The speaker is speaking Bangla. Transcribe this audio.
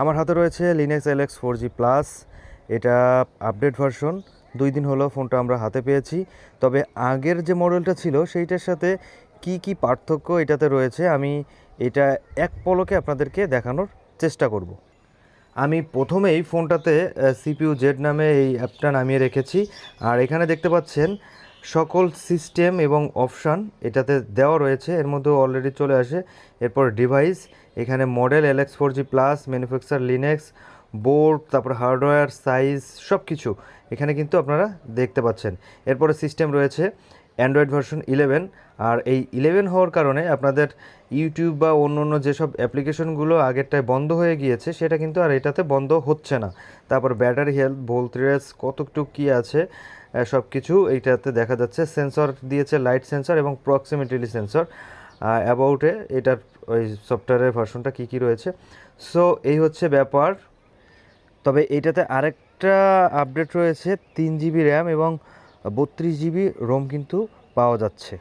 আমার হাতে রয়েছে Linex LX four G plus এটা আপডেট ভার্সন দুই দিন হলো ফোনটা আমরা হাতে পেয়েছি। তবে আগের যে মডেলটা ছিল, সেইটার সাথে কি কি পার্থক্য এটাতে রয়েছে, আমি এটা এক পলকে আপনাদেরকে দেখানোর চেষ্টা করব। আমি প্রথমেই ফোনটাতে সিপিইউ জেড নামে এই অ্যাপটা নামিয়ে রেখেছি। আর এখানে দেখতে পাচ্ছেন সকল সিস্টেম এবং অপশান এটাতে দেওয়া রয়েছে। এর মধ্যে অলরেডি চলে আসে। এরপর ডিভাইস এখানে model LX four G plus manufacture Linex board তারপর হার্ডওয়্যার সাইজ সব কিছু এখানে কিন্তু আপনারা দেখতে পাচ্ছেন। এরপরে সিস্টেম রয়েছে। অ্যান্ড্রয়েড ভার্সন ইলেভেন আর এই ইলেভেন হওয়ার কারণে আপনাদের ইউটিউব বা অন্য অন্য যেসব অ্যাপ্লিকেশনগুলো আগেরটায় বন্ধ হয়ে গিয়েছে, সেটা কিন্তু আর এটাতে বন্ধ হচ্ছে না। তারপর ব্যাটারি হেলথ ভোল্টেজ কতটুকু কী আছে সব কিছু এইটাতে দেখা যাচ্ছে। সেন্সর দিয়েছে লাইট সেন্সর এবং প্রক্সিমিটিলি সেন্সর অ্যাবাউটে এটার ওই সফটওয়্যারের ভার্সনটা কী কী রয়েছে। সো এই হচ্ছে ব্যাপার। তবে এটাতে আরেকটা আপডেট রয়েছে, তিন জিবি র্যাম এবং বত্রিশ জিবি রোম কিন্তু পাওয়া যাচ্ছে।